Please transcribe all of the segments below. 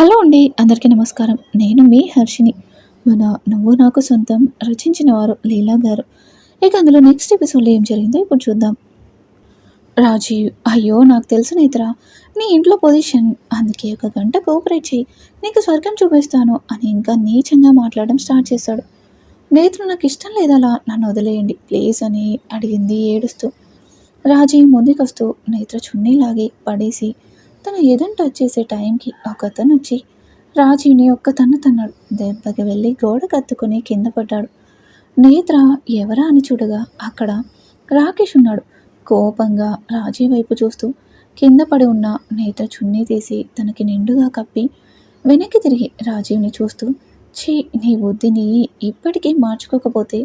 Hello అండి అందరికీ నమస్కారం. నేను మీ హర్షిని మన నువ్వు నాకు సొంతం రచించిన వారు లీలా గారు. ఇక అందులో నెక్స్ట్ ఎపిసోడ్లో ఏం జరిగిందో ఇప్పుడు చూద్దాం. రాజీవ్ అయ్యో నాకు తెలుసు నేత్రా. నీ ఇంట్లో పొజిషన్ అందుకే ఒక గంట కోఆపరేట్ చేయి. నీకు స్వర్గం చూపిస్తాను అని ఇంకా నీచంగా మాట్లాడడం స్టార్ట్ చేశాడు నేత్ర నాకు ఇష్టం లేదలా నన్ను వదిలేయండి. ప్లీజ్ అని అడిగింది ఏడుస్తూ. రాజీవ్ ముందుకొస్తూ నేత్ర చున్నీ లాగి పడేసి తన ఎదురు టచ్ చేసే టైంకి ఒక అతను వచ్చి రాజీని ఒక్క తన్ను తన్నాడు. దెబ్బకి వెళ్ళి గోడ కత్తుకుని కింద పడ్డాడు. నేత్ర ఎవరా అని చూడగా అక్కడ రాకేష్ ఉన్నాడు. కోపంగా రాజీ వైపు చూస్తూ కింద పడి ఉన్న నేత్ర చున్నీ తీసి తనకి నిండుగా కప్పి వెనక్కి తిరిగి రాజీవ్ని చూస్తూ ఛీ నీ బుద్ధిని ఇప్పటికీ మార్చుకోకపోతే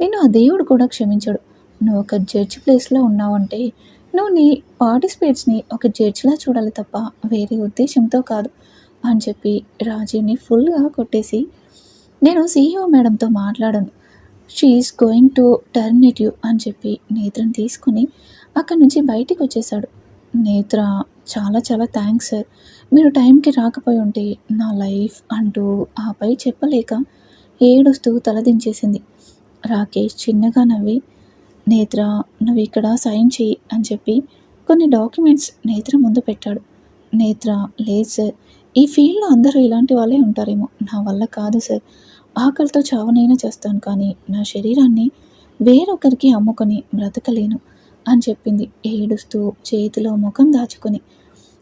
నేను ఆ దేవుడు కూడా క్షమించడు. నువ్వు ఒక జడ్జి ప్లేస్లో ఉన్నావంటే నువ్వు నీ పార్టిసిపేట్స్ని ఒక జడ్జిలా చూడాలి తప్ప వేరే ఉద్దేశంతో కాదు అని చెప్పి రాజీవ్ని ఫుల్గా కొట్టేసి నేను సీఈఓ మేడంతో మాట్లాడను. She's going to terminate you అని చెప్పి నేత్రని తీసుకుని అక్కడి నుంచి బయటికి వచ్చేసాడు నేత్ర చాలా చాలా థ్యాంక్స్ సార్. మీరు టైంకి రాకపోయి ఉంటే నా లైఫ్ అంటూ ఆపై చెప్పలేక ఏడుస్తూ తలదించేసింది. రాకేష్ చిన్నగా నవ్వి నేత్ర నువ్వు ఇక్కడ సైన్ చేయి అని చెప్పి కొన్ని డాక్యుమెంట్స్ నేత్ర ముందు పెట్టాడు. నేత్ర లేదు సార్. ఈ ఫీల్డ్లో అందరూ ఇలాంటి వాళ్ళే ఉంటారేమో. నా వల్ల కాదు సార్. ఆకలితో చావనైనా చేస్తాను కానీ నా శరీరాన్ని వేరొకరికి అమ్ముకొని బ్రతకలేను అని చెప్పింది. ఏడుస్తూ చేతిలో ముఖం దాచుకొని.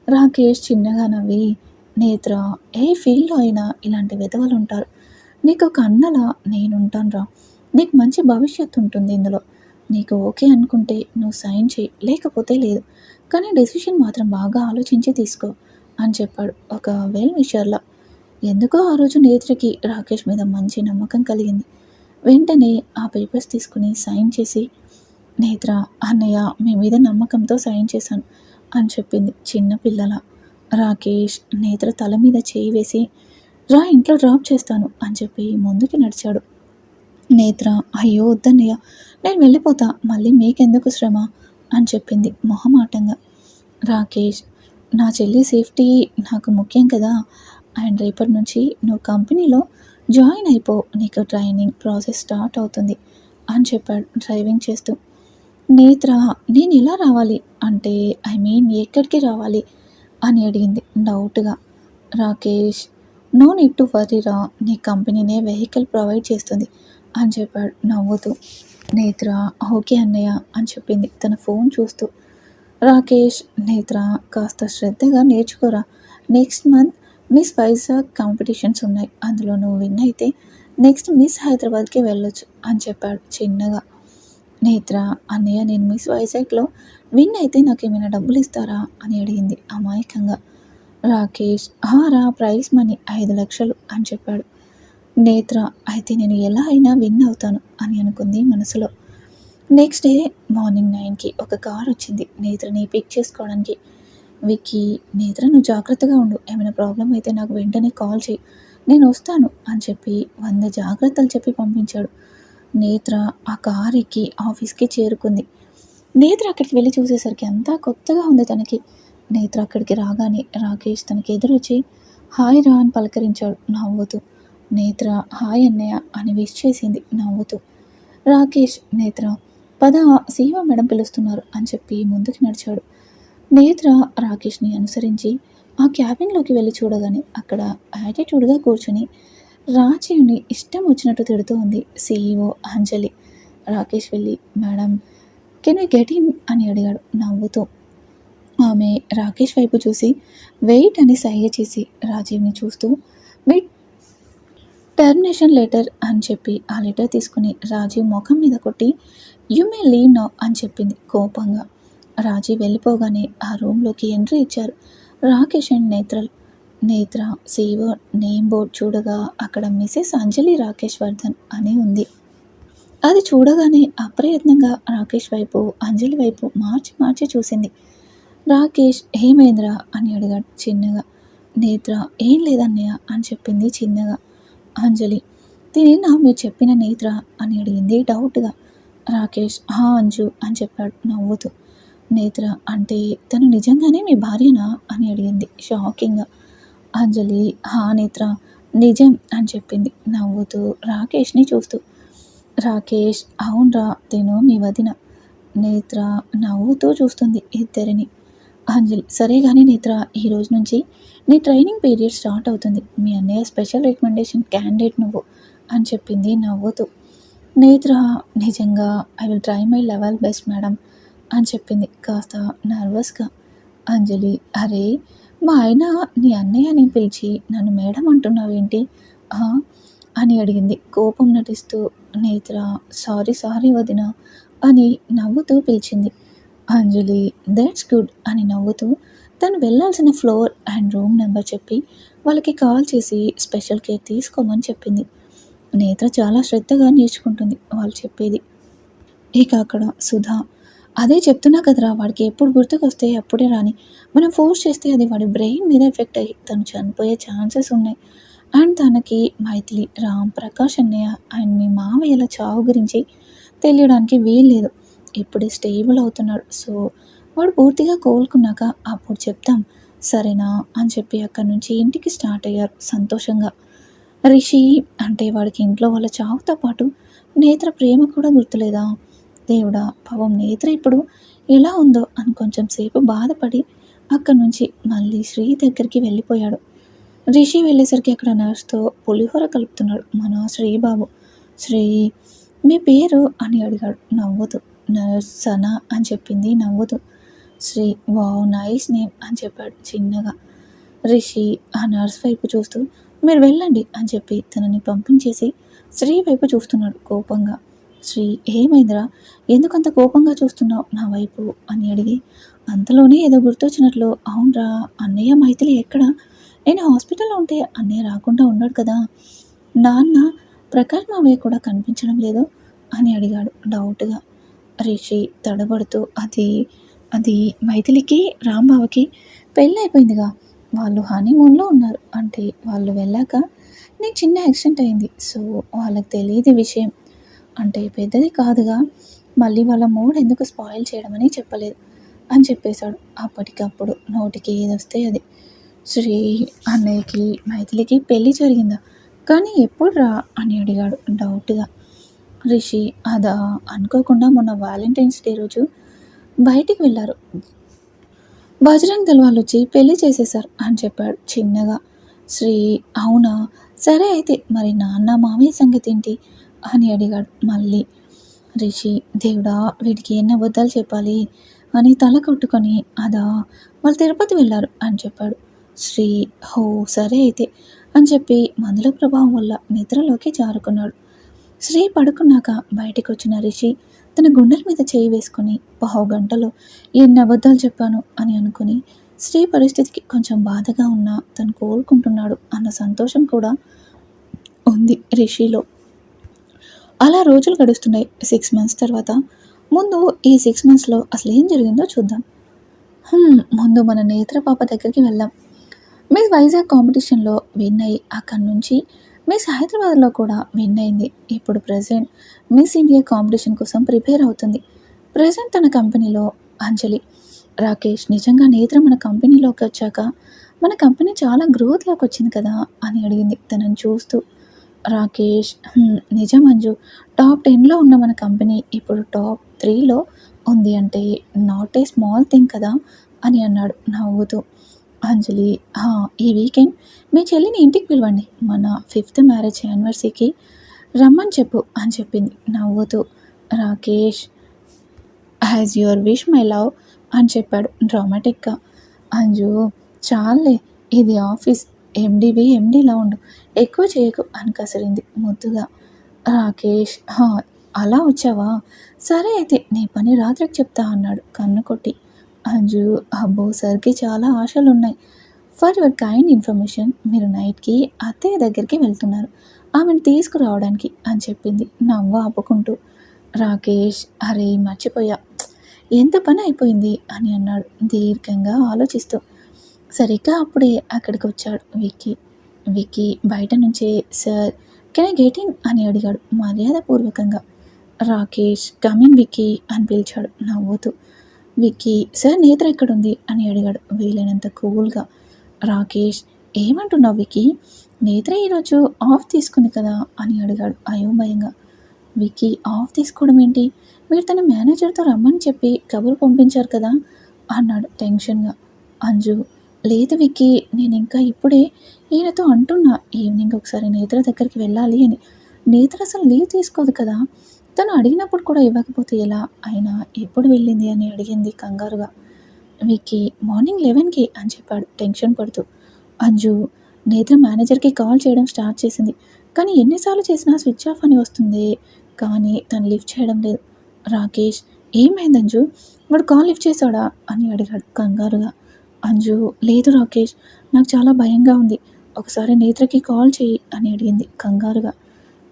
రాకేష్ చిన్నగా నవ్వి నేత్ర ఏ ఫీల్డ్లో అయినా ఇలాంటి విధవలు ఉంటారు. నీకు ఒక అన్నలా నేనుంటాను రా నీకు మంచి భవిష్యత్తు ఉంటుంది ఇందులో. నీకు ఓకే అనుకుంటే నువ్వు సైన్ చేయి. లేకపోతే లేదు. కానీ డెసిషన్ మాత్రం బాగా ఆలోచించి తీసుకో అని చెప్పాడు ఒక వెల్ విషర్లా ఎందుకో ఆ రోజు నేత్రకి రాకేష్ మీద మంచి నమ్మకం కలిగింది. వెంటనే ఆ పేపర్స్ తీసుకుని సైన్ చేసి నేత్ర అన్నయ్య మీ మీద నమ్మకంతో సైన్ చేశాను అని చెప్పింది చిన్న పిల్లల. రాకేష్ నేత్ర తల మీద చేయి వేసి రా ఇంట్లో డ్రాప్ చేస్తాను అని చెప్పి ముందుకి నడిచాడు. నేత్ర అయ్యో వద్దన్నయ్య నేను వెళ్ళిపోతా మళ్ళీ మీకెందుకు శ్రమ? అని చెప్పింది మొహమాటంగా. రాకేష్ నా చెల్లి సేఫ్టీ నాకు ముఖ్యం కదా అండ్ రేపటి నుంచి నువ్వు కంపెనీలో జాయిన్ అయిపో నీకు ట్రైనింగ్ ప్రాసెస్ స్టార్ట్ అవుతుంది అని చెప్పాడు డ్రైవింగ్ చేస్తూ. నేత్ర నేను ఎలా రావాలి? అంటే ఐ మీన్ ఎక్కడికి రావాలి? అని అడిగింది డౌట్గా. రాకేష్ నో నీడ్ టు వరీరా నీ కంపెనీనే వెహికల్ ప్రొవైడ్ చేస్తుంది అని చెప్పాడు. నవ్వుతూ నేత్ర ఓకే అన్నయ్య అని చెప్పింది. తన ఫోన్ చూస్తూ రాకేష్ నేత్ర కాస్త శ్రద్ధగా నేర్చుకోరా. Next month miss Vizag competitions ఉన్నాయి. అందులో నువ్వు విన్ అయితే నెక్స్ట్ మిస్ హైదరాబాద్కి వెళ్ళొచ్చు అని చెప్పాడు చిన్నగా. నేత్ర అన్నయ్య నేను మిస్ వైజాగ్లో విన్ అయితే నాకు ఏమైనా డబ్బులు ఇస్తారా? అని అడిగింది అమాయకంగా. రాకేష్ రా ప్రైజ్ మనీ ఐదు లక్షలు అని చెప్పాడు. నేత్ర అయితే నేను ఎలా అయినా విన్ అవుతాను అని అనుకుంది మనసులో. నెక్స్ట్ డే మార్నింగ్ నైన్కి ఒక కార్ వచ్చింది నేత్రని పిక్ చేసుకోవడానికి. విక్కీ నేత్ర నువ్వు జాగ్రత్తగా ఉండు. ఏమైనా ప్రాబ్లం అయితే నాకు వెంటనే కాల్ చేయి నేను వస్తాను అని చెప్పి వంద జాగ్రత్తలు చెప్పి పంపించాడు. నేత్ర ఆ కార్ ఎక్కి ఆఫీస్కి చేరుకుంది. నేత్ర అక్కడికి వెళ్ళి చూసేసరికి అంతా కొత్తగా ఉంది తనకి. నేత్ర అక్కడికి రాగానే రాకేష్ తనకి ఎదురొచ్చి హాయ్ రా అని పలకరించాడు నవ్వుతూ. నేత్ర హాయ్ అన్నయ్య అని విష్ చేసింది నవ్వుతూ. రాకేష్ నేత్ర పద సీమ మేడం పిలుస్తున్నారు అని చెప్పి ముందుకు నడిచాడు. నేత్ర రాకేష్ని అనుసరించి ఆ క్యాబిన్లోకి వెళ్ళి చూడగానే అక్కడ యాటిట్యూడ్గా కూర్చుని రాజీవ్ని ఇష్టం వచ్చినట్టు తిడుతూ ఉంది సీఈఓ అంజలి. రాకేష్ వెళ్ళి madam can you get in అని అడిగాడు నవ్వుతూ. ఆమె రాకేష్ వైపు చూసి వెయిట్ అని సైగ చేసి రాజీవ్ని చూస్తూ మీ టర్మినేషన్ లెటర్ అని చెప్పి ఆ లెటర్ తీసుకుని రాజీవ్ ముఖం మీద కొట్టి యు మే లీవ్ నౌ అని చెప్పింది కోపంగా. రాజీవ్ వెళ్ళిపోగానే ఆ రూమ్లోకి ఎంట్రీ ఇచ్చారు. రాకేష్ అండ్ నేత్రల్. నేత్ర సీవో నేమ్ బోర్డ్ చూడగా అక్కడ మిసెస్ అంజలి రాకేష్ వర్ధన్ అని ఉంది. అది చూడగానే అప్రయత్నంగా రాకేష్ వైపు అంజలి వైపు మార్చి మార్చి చూసింది. రాకేష్ ఏమైందిరా అని అడిగాడు చిన్నగా. నేత్ర ఏం లేదన్నయ్య అని చెప్పింది చిన్నగా. అంజలి. తినేనా మీరు చెప్పిన నేత్ర అని అడిగింది డౌట్గా. రాకేష్ హా అంజు అని చెప్పాడు నవ్వుతూ. నేత్ర అంటే తను నిజంగానే మీ భార్యనా? అని అడిగింది షాకింగ్గా. అంజలి హా నేత్ర నిజం అని చెప్పింది నవ్వుతూ రాకేష్ని చూస్తూ. రాకేష్ అవునరా తిను మీ వదిన నేత్ర నవ్వుతూ చూస్తుంది ఇద్దరిని. అంజలి సరే కానీ నేత్ర ఈ రోజు నుంచి నీ ట్రైనింగ్ పీరియడ్ స్టార్ట్ అవుతుంది. మీ అన్నయ్య స్పెషల్ రికమెండేషన్ క్యాండిడేట్ నువ్వు అని చెప్పింది నవ్వుతూ. నేత్ర నిజంగా I will try my level best madam అని చెప్పింది. కాస్త నర్వస్గా అంజలి అరే మా ఆయన నీ అన్నయ్యని పిలిచి నన్ను మేడం అంటున్నావేంటి? అని అడిగింది. కోపం నటిస్తూ నేత్ర సారీ సారీ వదిన అని నవ్వుతూ పిలిచింది. అంజలి దట్స్ గుడ్ అని నవ్వుతూ తను వెళ్ళాల్సిన ఫ్లోర్ అండ్ రూమ్ నెంబర్ చెప్పి వాళ్ళకి కాల్ చేసి స్పెషల్ కేర్ తీసుకోమని చెప్పింది. నేత్ర చాలా శ్రద్ధగా నేర్చుకుంటుంది వాళ్ళు చెప్పేది. ఇక అక్కడ సుధా అదే చెప్తున్నా కదరా వాడికి ఎప్పుడు గుర్తుకొస్తే అప్పుడే రాని. మనం ఫోర్స్ చేస్తే అది వాడి బ్రెయిన్ మీద ఎఫెక్ట్ అయ్యి తను చనిపోయే ఛాన్సెస్ ఉన్నాయి. అండ్ తనకి మైథిలి రామ్ ప్రకాష్ అన్నయ్య అండ్ మీ మామయ్యల చావు గురించి తెలియడానికి వీల్లేదు ఇప్పుడే స్టేబుల్ అవుతున్నాడు. సో వాడు పూర్తిగా కోలుకున్నాక అప్పుడు చెప్తాం సరేనా? అని చెప్పి అక్కడి నుంచి ఇంటికి స్టార్ట్ అయ్యారు సంతోషంగా. రిషి అంటే వాడికి ఇంట్లో వాళ్ళ చావుతో పాటు నేత్ర ప్రేమ కూడా గుర్తులేదా? దేవుడా పాపం నేత్ర ఇప్పుడు ఎలా ఉందో అని కొంచెం సేపు బాధపడి అక్కడి నుంచి మళ్ళీ శ్రీ దగ్గరికి వెళ్ళిపోయాడు. రిషి వెళ్ళేసరికి అక్కడ నర్స్తో పులిహోర కలుపుతున్నాడు మన శ్రీబాబు. శ్రీ మీ పేరు? అని అడిగాడు నవ్వుతూ. సనా అని చెప్పింది. నవ్వుతూ శ్రీ వావ్ నైస్ నేమ్ అని చెప్పాడు చిన్నగా. రిషి ఆ నర్స్ వైపు చూస్తూ మీరు వెళ్ళండి అని చెప్పి తనని పంపించేసి శ్రీ వైపు చూస్తున్నాడు కోపంగా. శ్రీ ఏమైందిరా? ఎందుకంత కోపంగా చూస్తున్నావు నా వైపు? అని అడిగి అంతలోనే ఏదో గుర్తొచ్చినట్లు అవునరా అన్నయ్య మైథిలి ఎక్కడ? నేను హాస్పిటల్లో ఉంటే అన్నయ్య రాకుండా ఉన్నాడు కదా. నాన్న ప్రకాష్ మావయ్య కూడా కనిపించడం లేదు అని అడిగాడు డౌట్గా. రిషి తడబడుతూ అది అది మైథిలికి రాంబావకి పెళ్ళి అయిపోయిందిగా వాళ్ళు హనీమూన్లో ఉన్నారు. అంటే వాళ్ళు వెళ్ళాక నీకు చిన్న యాక్సిడెంట్ అయింది. సో వాళ్ళకి తెలియదు విషయం. అంటే పెద్దది కాదుగా. మళ్ళీ వాళ్ళ మూడ్ ఎందుకు స్పాయిల్ చేయడమని చెప్పలేదు అని చెప్పేశాడు. అప్పటికప్పుడు నోటికి ఏది వస్తే అది. శ్రీ అన్నయ్యకి మైథిలికి పెళ్ళి జరిగిందా? కానీ ఎప్పుడు రా అని అడిగాడు డౌట్గా. రిషి అదా అనుకోకుండా మొన్న వ్యాలంటైన్స్ డే రోజు బయటికి వెళ్ళారు. బజరంగ్ దళ్ వాళ్ళు వచ్చి పెళ్ళి చేసేశారు అని చెప్పాడు చిన్నగా. శ్రీ అవునా? సరే అయితే మరి నాన్న మామయ్య సంగతి ఏంటి? అని అడిగాడు మళ్ళీ. రిషి దేవుడా వీడికి ఎన్ని అబద్ధాలు చెప్పాలి? అని తల కొట్టుకొని అదా వాళ్ళు తిరుపతి వెళ్ళారు అని చెప్పాడు. శ్రీ హో సరే అయితే అని చెప్పి మందుల ప్రభావం వల్ల నిద్రలోకి జారుకున్నాడు. శ్రీ పడుకున్నాక బయటికి వచ్చిన రిషి తన గుండెల మీద చేయి వేసుకొని పావు గంటలో ఎన్ని అబద్ధాలు చెప్పాను? అని అనుకుని శ్రీ పరిస్థితికి కొంచెం బాధగా ఉన్నా తను కోలుకుంటున్నాడు అన్న సంతోషం కూడా ఉంది రిషిలో. అలా రోజులు గడుస్తున్నాయి. సిక్స్ మంత్స్ తర్వాత ముందు ఈ సిక్స్ మంత్స్లో అసలు ఏం జరిగిందో చూద్దాం. ముందు మన నేత్ర పాప దగ్గరికి వెళ్దాం. మిస్ వైజాగ్ కాంపిటీషన్లో విన్ అయ్యి అక్కడి నుంచి మిస్ హైదరాబాద్లో కూడా విన్ అయింది. ఇప్పుడు ప్రజెంట్ మిస్ ఇండియా కాంపిటీషన్ కోసం ప్రిపేర్ అవుతుంది. ప్రజెంట్ తన కంపెనీలో అంజలి. రాకేష్ నిజంగా నేత్ర మన కంపెనీలోకి వచ్చాక మన కంపెనీ చాలా గ్రోత్లోకి వచ్చింది కదా అని అడిగింది. తనని చూస్తూ రాకేష్ నిజం అంజు. టాప్ టెన్లో ఉన్న మన కంపెనీ ఇప్పుడు టాప్ త్రీలో ఉంది అంటే నాట్ ఏ స్మాల్ థింగ్ కదా అని అన్నాడు నవ్వుతూ. అంజలి ఈ వీకెండ్ మీ చెల్లిని ఇంటికి పిలవండి. మన ఫిఫ్త్ మ్యారేజ్ యానివర్సరీకి రమ్మని చెప్పు అని చెప్పింది. నవ్వుతూ Rakesh has your wish my love అని చెప్పాడు డ్రామాటిక్గా. అంజు చాలే ఇది ఆఫీస్. ఎండివి ఎండిలా ఉండు. ఎక్కువ చేయకు అని కసిరింది ముద్దుగా. రాకేష్ అలా వచ్చావా? సరే అయితే నీ పని రాత్రికి చెప్తా అన్నాడు కన్ను కొట్టి. అంజు అబ్బో సార్కి చాలా ఆశలు ఉన్నాయి ఫర్ యువర్ కైండ్ ఇన్ఫర్మేషన్ మీరు నైట్కి అత్తయ్య దగ్గరికి వెళ్తున్నారు. ఆమెను తీసుకురావడానికి అని చెప్పింది నవ్వు ఆపుకుంటూ. రాకేష్ అరే మర్చిపోయా. ఎంత పని అయిపోయింది అని అన్నాడు దీర్ఘంగా ఆలోచిస్తూ. సరిగ్గా అప్పుడే అక్కడికి వచ్చాడు విక్కీ. విక్కీ బయట నుంచే sir can I get in అని అడిగాడు మర్యాదపూర్వకంగా. రాకేష్ కమిన్ విక్కీ అని పిలిచాడు నవ్వుతూ. విక్కీ సార్ నేత్ర ఎక్కడుంది? అని అడిగాడు. వీలైనంత కూల్గా. రాకేష్ ఏమంటున్నావు విక్కీ? నేత్ర ఈరోజు ఆఫ్ తీసుకుంది కదా? అని అడిగాడు అయోమయంగా. విక్కీ ఆఫ్ తీసుకోవడం ఏంటి? మీరు తన మేనేజర్తో రమ్మని చెప్పి కబురు పంపించారు కదా? అన్నాడు టెన్షన్గా. అంజు లేదు విక్కీ నేను ఇంకా ఇప్పుడే ఈయనతో అంటున్నా. ఈవినింగ్ ఒకసారి నేత్ర దగ్గరికి వెళ్ళాలి అని. నేత్ర అసలు లీవ్ తీసుకోదు కదా? తను అడిగినప్పుడు కూడా ఇవ్వకపోతే ఎలా? ఆయన ఎప్పుడు వెళ్ళింది అని అడిగింది కంగారుగా. విక్కీ మార్నింగ్ లెవెన్కి అని చెప్పాడు. టెన్షన్ పడుతూ. అంజు నేత్ర మేనేజర్కి కాల్ చేయడం స్టార్ట్ చేసింది. కానీ ఎన్నిసార్లు చేసినా స్విచ్ ఆఫ్ అని వస్తుంది. కానీ తను లిఫ్ట్ చేయడం లేదు. రాకేష్ ఏమైంది అంజు? వాడు కాల్ లిఫ్ట్ చేశాడా? అని అడిగాడు కంగారుగా. అంజు లేదు రాకేష్ నాకు చాలా భయంగా ఉంది. ఒకసారి నేత్రకి కాల్ చేయి అని అడిగింది కంగారుగా.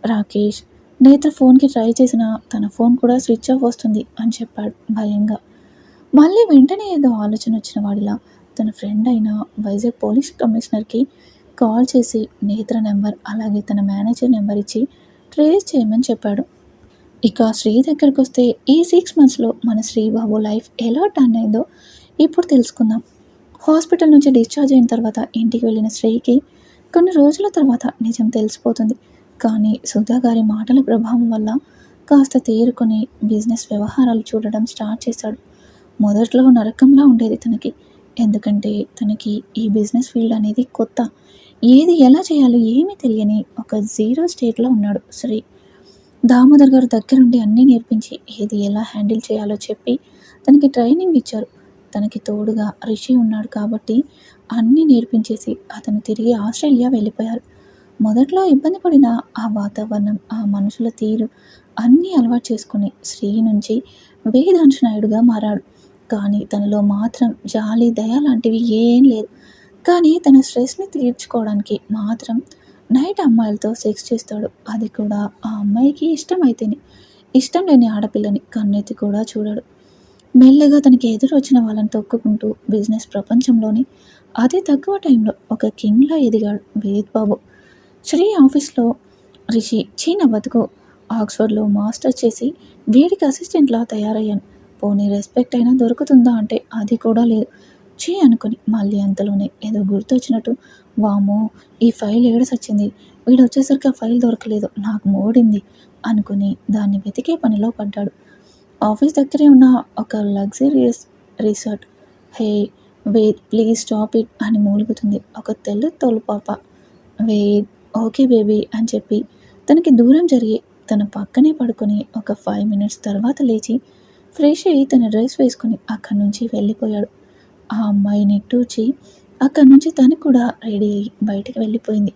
రాకేష్ నేత్ర ఫోన్కి ట్రై చేసిన తన ఫోన్ కూడా స్విచ్ ఆఫ్ వస్తుంది అని చెప్పాడు భయంగా. మళ్ళీ వెంటనే ఏదో ఆలోచన వచ్చిన వాడిలా తన ఫ్రెండ్ అయిన వైజాగ్ పోలీస్ కమిషనర్కి కాల్ చేసి నేత్ర నెంబర్ అలాగే తన మేనేజర్ నెంబర్ ఇచ్చి ట్రేస్ చేయమని చెప్పాడు. ఇక శ్రీ దగ్గరికి వస్తే ఈ సిక్స్ మంత్స్లో మన శ్రీబాబు లైఫ్ ఎలా టర్న్ అయిందో ఇప్పుడు తెలుసుకుందాం. హాస్పిటల్ నుంచి డిశ్చార్జ్ అయిన తర్వాత ఇంటికి వెళ్ళిన శ్రీకి కొన్ని రోజుల తర్వాత నిజం తెలిసిపోతుంది. కానీ సుధా గారి మాటల ప్రభావం వల్ల కాస్త తేరుకొని బిజినెస్ వ్యవహారాలు చూడడం స్టార్ట్ చేశాడు. మొదట్లో నరకంలా ఉండేది తనకి. ఎందుకంటే తనకి ఈ బిజినెస్ ఫీల్డ్ అనేది కొత్త. ఏది ఎలా చేయాలో ఏమీ తెలియని ఒక జీరో స్టేట్లో ఉన్నాడు శ్రీ. దామోదర్ గారు దగ్గరుండి అన్నీ నేర్పించి ఏది ఎలా హ్యాండిల్ చేయాలో చెప్పి తనకి ట్రైనింగ్ ఇచ్చారు. తనకి తోడుగా రిషి ఉన్నాడు కాబట్టి అన్నీ నేర్పించేసి అతను తిరిగి ఆస్ట్రేలియా వెళ్ళిపోయారు. మొదట్లో ఇబ్బంది పడిన ఆ వాతావరణం ఆ మనుషుల తీరు అన్నీ అలవాటు చేసుకుని శ్రీ నుంచి వేదాంశ నాయుడుగా మారాడు. కానీ తనలో మాత్రం జాలి దయ లాంటివి ఏం లేదు. కానీ తన స్ట్రెస్ని తీర్చుకోవడానికి మాత్రం నైట్ అమ్మాయిలతో సెక్స్ చేస్తాడు. అది కూడా ఆ అమ్మాయికి ఇష్టమైతేనే. ఇష్టం లేని ఆడపిల్లని కన్నెత్తి కూడా చూడడు. మెల్లగా తనకి ఎదురు వచ్చిన వాళ్ళని తొక్కుకుంటూ బిజినెస్ ప్రపంచంలోని అతి తక్కువ టైంలో ఒక కింగ్లా ఎదిగాడు వేద్ బాబు శ్రీ ఆఫీస్లో రిషి చీన బతుకు. ఆక్స్ఫర్డ్లో మాస్టర్ చేసి వీడికి అసిస్టెంట్లా తయారయ్యాను. పోనీ రెస్పెక్ట్ అయినా దొరుకుతుందా అంటే అది కూడా లేదు. చీ అనుకుని మళ్ళీ అంతలోనే ఏదో గుర్తొచ్చినట్టు వామో ఈ ఫైల్ ఏడసొచ్చింది. వీడు వచ్చేసరికి ఆ ఫైల్ దొరకలేదు నాకు మోడింది అనుకుని దాన్ని వెతికే పనిలో పడ్డాడు. ఆఫీస్ దగ్గరే ఉన్న ఒక luxurious resort. Hey wait please stop it అని మూలుగుతుంది. ఒక తెల్ల తోలు పాప వెయిట్ ఓకే బేబీ అని చెప్పి తనకి దూరం జరిగి తన పక్కనే పడుకొని ఒక ఫైవ్ మినిట్స్ తర్వాత లేచి ఫ్రెష్ అయ్యి తన డ్రెస్ వేసుకుని అక్కడి నుంచి వెళ్ళిపోయాడు. ఆ అమ్మాయి నిట్టూచి అక్కడి నుంచి తను కూడా రెడీ అయ్యి బయటకు వెళ్ళిపోయింది.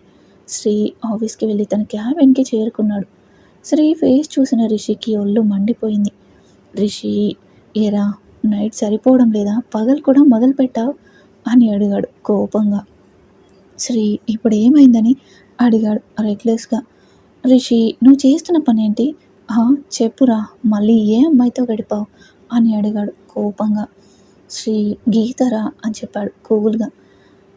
శ్రీ ఆఫీస్కి వెళ్ళి తన క్యాబిన్కి చేరుకున్నాడు. శ్రీ ఫేస్ చూసిన రిషికి ఒళ్ళు మండిపోయింది. రిషి ఏరా నైట్ సరిపోవడం లేదా? పగలు కూడా మొదలు పెట్టావు అని అడిగాడు కోపంగా. శ్రీ ఇప్పుడు ఏమైందని అడిగాడు రెక్లెస్గా. రిషి నువ్వు చేస్తున్న పని ఏంటి చెప్పురా మళ్ళీ ఏ అమ్మాయితో గడిపావు? అని అడిగాడు కోపంగా. శ్రీ గీతరా? అని చెప్పాడు కూల్గా.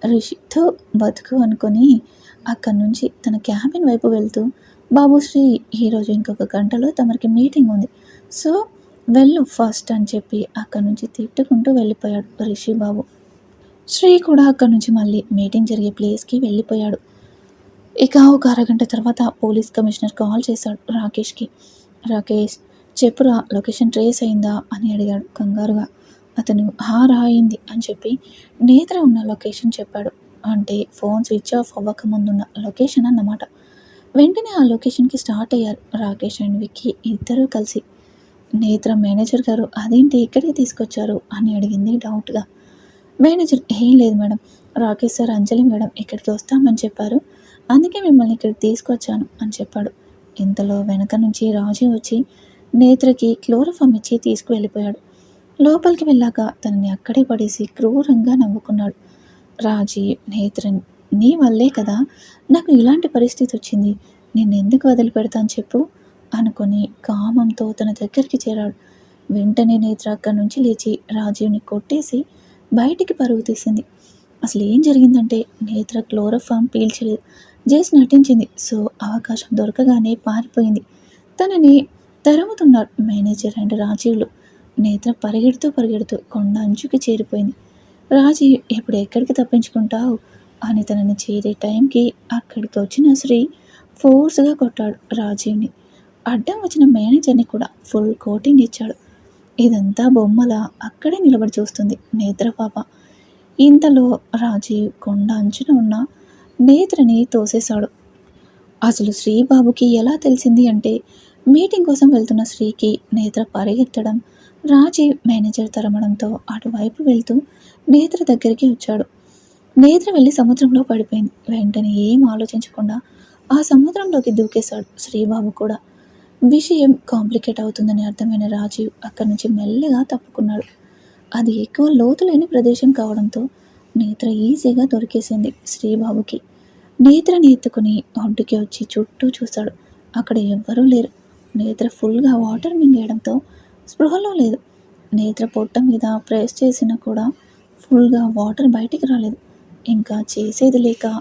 రిషితో బతుకు అనుకొని అక్కడి నుంచి తన క్యాబిన్ వైపు వెళ్తూ బాబు శ్రీ ఈరోజు ఇంకొక గంటలో తమరికి మీటింగ్ ఉంది. సో వెళ్ళు ఫస్ట్ అని చెప్పి అక్కడి నుంచి తిట్టుకుంటూ వెళ్ళిపోయాడు రిషి బాబు శ్రీ కూడా అక్కడి నుంచి మళ్ళీ మీటింగ్ జరిగే ప్లేస్కి వెళ్ళిపోయాడు. ఇక ఒక అరగంట తర్వాత పోలీస్ కమిషనర్ కాల్ చేశాడు రాకేష్కి. రాకేష్ చెప్పురా లొకేషన్ ట్రేస్ అయిందా? అని అడిగాడు కంగారుగా. అతను హా రాయింది అని చెప్పి నేత్ర ఉన్న లొకేషన్ చెప్పాడు. అంటే ఫోన్ స్విచ్ ఆఫ్ అవ్వకముందున్న లొకేషన్ అన్నమాట. వెంటనే ఆ లొకేషన్కి స్టార్ట్ అయ్యారు రాకేష్ అండ్ విక్కీ ఇద్దరూ కలిసి. నేత్ర మేనేజర్ గారు అదేంటి ఇక్కడికి తీసుకొచ్చారు? అని అడిగింది డౌట్గా. మేనేజర్ ఏం లేదు madam. Rakesh sir Anjali madam ఇక్కడికి వస్తామని చెప్పారు. అందుకే మిమ్మల్ని ఇక్కడ తీసుకొచ్చాను అని చెప్పాడు. ఇంతలో వెనక నుంచి రాజు వచ్చి నేత్రకి క్లోరోఫామ్ ఇచ్చి తీసుకువెళ్ళిపోయాడు. లోపలికి వెళ్ళాక తనని అక్కడే పడేసి క్రూరంగా నవ్వుకున్నాడు. రాజీ నేత్ర నీ వల్లే కదా నాకు ఇలాంటి పరిస్థితి వచ్చింది. నేను ఎందుకు వదిలిపెడతాను చెప్పు అనుకొని కామంతో తన దగ్గరికి చేరాడు. వెంటనే నేత్ర అక్కడి నుంచి లేచి రాజీవ్ని కొట్టేసి బయటికి పరుగు తీసింది. అసలు ఏం జరిగిందంటే నేత్ర క్లోరోఫామ్ పీల్చలేదు. జేస్ నటించింది. సో అవకాశం దొరకగానే పారిపోయింది. తనని తరుముతున్నారు మేనేజర్ అండ్ రాజీవ్లు. నేత్ర పరిగెడుతూ పరిగెడుతూ కొండ అంచుకి చేరిపోయింది. రాజీవ్ ఇప్పుడు ఎక్కడికి తప్పించుకుంటావు? అని తనని చేరే టైంకి అక్కడికి వచ్చిన శ్రీ ఫోర్స్గా కొట్టాడు రాజీవ్ని. అడ్డం వచ్చిన మేనేజర్ని కూడా ఫుల్ కోటింగ్ ఇచ్చాడు. ఇదంతా బొమ్మల అక్కడే నిలబడి చూస్తుంది నేత్ర పాప. ఇంతలో రాజీవ్ కొండ అంచున ఉన్న నేత్రని తోసేశాడు. అసలు శ్రీబాబుకి ఎలా తెలిసింది అంటే మీటింగ్ కోసం వెళ్తున్న శ్రీకి నేత్ర పరిగెత్తడం రాజీవ్ మేనేజర్ తరమడంతో అటువైపు వెళ్తూ నేత్ర దగ్గరికి వచ్చాడు. నేత్ర వెళ్ళి సముద్రంలో పడిపోయింది. వెంటనే ఏం ఆలోచించకుండా ఆ సముద్రంలోకి దూకేశాడు శ్రీబాబు కూడా. విషయం కాంప్లికేట్ అవుతుందని అర్థమైన రాజీవ్ అక్కడి నుంచి మెల్లగా తప్పుకున్నాడు. అది ఎక్కువ లోతులేని ప్రదేశం కావడంతో నేత్ర ఈజీగా దొరికేసింది శ్రీబాబుకి. నేత్రని ఎత్తుకుని ఒంటికి వచ్చి చుట్టూ చూశాడు. అక్కడ ఎవ్వరూ లేరు. నేత్ర ఫుల్గా వాటర్ మింగేయడంతో స్పృహలో లేదు. నేత్ర పొట్ట మీద ప్రెస్ చేసినా కూడా ఫుల్గా వాటర్ బయటికి రాలేదు. ఇంకా చేసేది లేక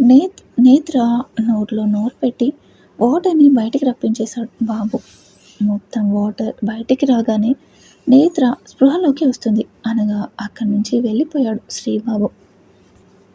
నేత్ నేత్ర నోట్లో నోరు పెట్టి వాటర్ని బయటికి రప్పించేశాడు బాబు. మొత్తం వాటర్ బయటికి రాగానే నేత్ర స్పృహలోకి వస్తుంది. అనగా అక్కడి నుంచి వెళ్ళిపోయాడు శ్రీబాబు.